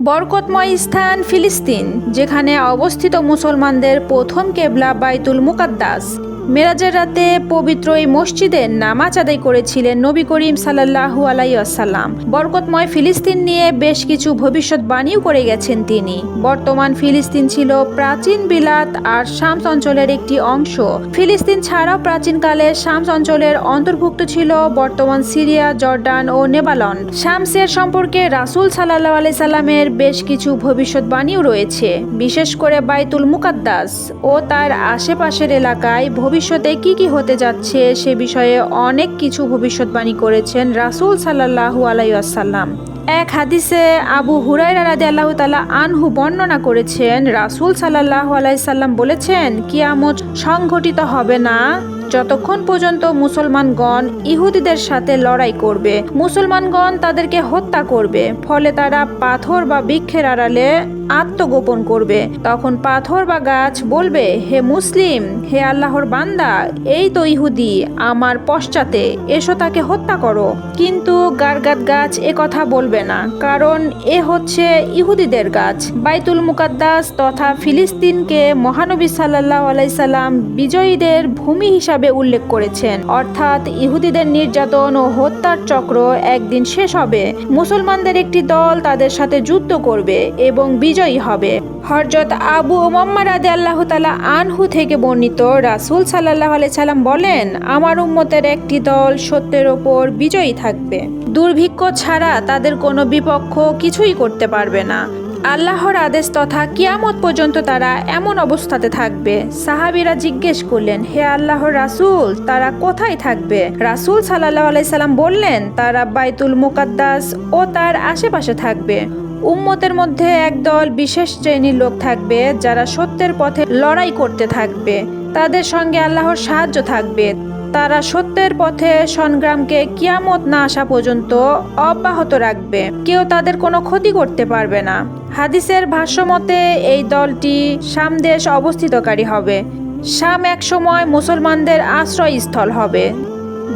বরকতময় স্থান ফিলিস্তিন যেখানে অবস্থিত মুসলমানদের প্রথম কেবলা বাইতুল মুকাদ্দাস। মেরাজের রাতে পবিত্র এই মসজিদে নামাজ আদায় করেছিলেন নবী করিম সাল্লাহু আলাইসাল্লাম বরকতময় ফিলিস্তিন নিয়ে বেশ কিছু ভবিষ্যৎবাণীও করে গেছেন তিনি। বর্তমান ফিলিস্তিন ছিল প্রাচীন বিলাত আর শামস অঞ্চলের একটি অংশ। ফিলিস্তিন ছাড়াও প্রাচীনকালে শামস অঞ্চলের অন্তর্ভুক্ত ছিল বর্তমান সিরিয়া, জর্ডান ও নেবালন। শামসের সম্পর্কে রাসূল সাল্লাহ আলাই সাল্লামের বেশ কিছু ভবিষ্যৎবাণীও রয়েছে। বিশেষ করে বাইতুল মুকাদ্দাস ও তার আশেপাশের এলাকায় ভবিষ্যতে কি কি হতে যাচ্ছে সে বিষয়ে অনেক কিছু ভবিষ্যৎবাণী করেছেন রাসূল সাল্লাহু আলাইসাল্লাম এক হাদিসে আবু হুরাইরা রাদি আল্লাহ তালা আনহু বর্ণনা করেছেন, রাসূল সাল্লাহ আলাইসাল্লাম বলেছেন, কিয়ামত সংঘটিত হবে না যতক্ষণ পর্যন্ত মুসলমানগণ ইহুদিদের সাথে লড়াই করবে। মুসলমানগণ তাদেরকে হত্যা করবে। ফলে তারা পাথর বা বৃক্ষের আড়ালে আত্মগোপন করবে। তখন পাথর বা গাছ বলবে, হে মুসলিম, হে আল্লাহর বান্দা, এই তো ইহুদি, আমার পশ্চাতে এসো তাকে হত্যা করো। কিন্তু গারগাত গাছ এ কথা বলবে না, কারণ এ হচ্ছে ইহুদিদের গাছ। বাইতুল মুকাদ্দাস তথা ফিলিস্তিনকে মহানবী সাল্লাহ আলাইসাল্লাম বিজয়ীদের ভূমি হিসাবে উল্লেখ করেছেন। অর্থাৎ ইহুদিদের নির্যাতন ও হত্যার চক্র একদিন শেষ হবে। মুসলমানদের একটি দল তাদের সাথে যুদ্ধ করবে এবং বিজয়ী হবে। হরজত আবু ওমাম্মা রাদে আল্লাহ তালা আনহু থেকে বর্ণিত রাসূল সাল্লাহ সাল্লাম বলেন, আমার উম্মতের একটি দল সত্যের ওপর বিজয়ী থাকবে। দুর্ভিক্ষ ছাড়া তাদের কোনো বিপক্ষ কিছুই করতে পারবে না। আল্লাহর আদেশ তথা কিয়ামত পর্যন্ত তারা এমন অবস্থাতে থাকবে। সাহাবিরা জিজ্ঞেস করলেন, হে আল্লাহর রাসূল, তারা কোথায় থাকবে? রাসূল সাল্লাহ আলাইসাল্লাম বললেন, তারা বাইতুল মুকাদ্দাস ও তার আশেপাশে থাকবে। উম্মতের মধ্যে একদল বিশেষ শ্রেণির লোক থাকবে যারা সত্যের পথে লড়াই করতে থাকবে। তাদের সঙ্গে আল্লাহর সাহায্য থাকবে। তারা সত্যের পথে সংগ্রামকে কিয়ামত না আসা পর্যন্ত অব্যাহত রাখবে। কেউ তাদের কোনো ক্ষতি করতে পারবে না। হাদিসের ভাষ্যমতে এই দলটি সামদেশ অবস্থিতকারী হবে। শাম একসময় মুসলমানদের আশ্রয়স্থল হবে।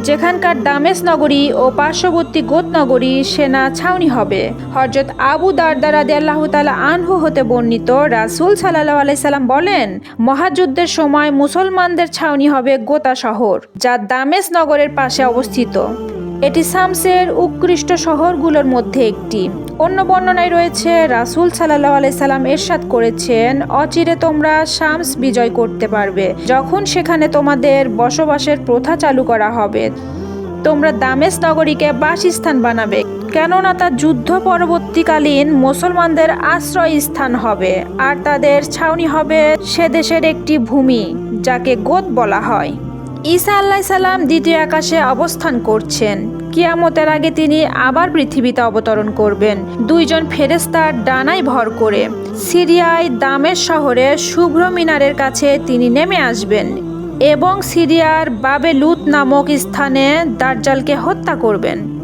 যেখানকার দামেস নগরী ও পার্শ্ববর্তী গোত নগরী সেনা ছাউনি হবে। হরজত আবু দারদার আদি আল্লাহ তালা আনহু হতে বর্ণিত রাসুল সাল্লাহ আলাইসাল্লাম বলেন, মহাযুদ্ধের সময় মুসলমানদের ছাউনি হবে গোতা শহর, যা দামেস নগরের পাশে অবস্থিত। এটি সামসের উৎকৃষ্ট শহরগুলোর মধ্যে একটি। অন্য বর্ণনায় রয়েছে, রাসূল সাল্লাহ আলাইসাল্লাম এরশাদ করেছেন, অচিরে তোমরা শামস বিজয় করতে পারবে, যখন সেখানে তোমাদের বসবাসের প্রথা চালু করা হবে। তোমরা দামেস নগরীকে বাসস্থান বানাবে, কেননা তা যুদ্ধ পরবর্তীকালীন মুসলমানদের আশ্রয় স্থান হবে, আর তাদের ছাউনি হবে সে দেশের একটি ভূমি, যাকে গোদ বলা হয়। ঈসা আল্লাহ সাল্লাম দ্বিতীয় আকাশে অবস্থান করছেন। কিয়ামতের আগে তিনি আবার পৃথিবীতে অবতরণ করবেন। দুইজন ফেরেস্তার ডানায় ভর করে সিরিয়ায় দামের শহরে শুভ্র মিনারের কাছে তিনি নেমে আসবেন এবং সিরিয়ার বাবে লুত নামক স্থানে দার্জালকে হত্যা করবেন।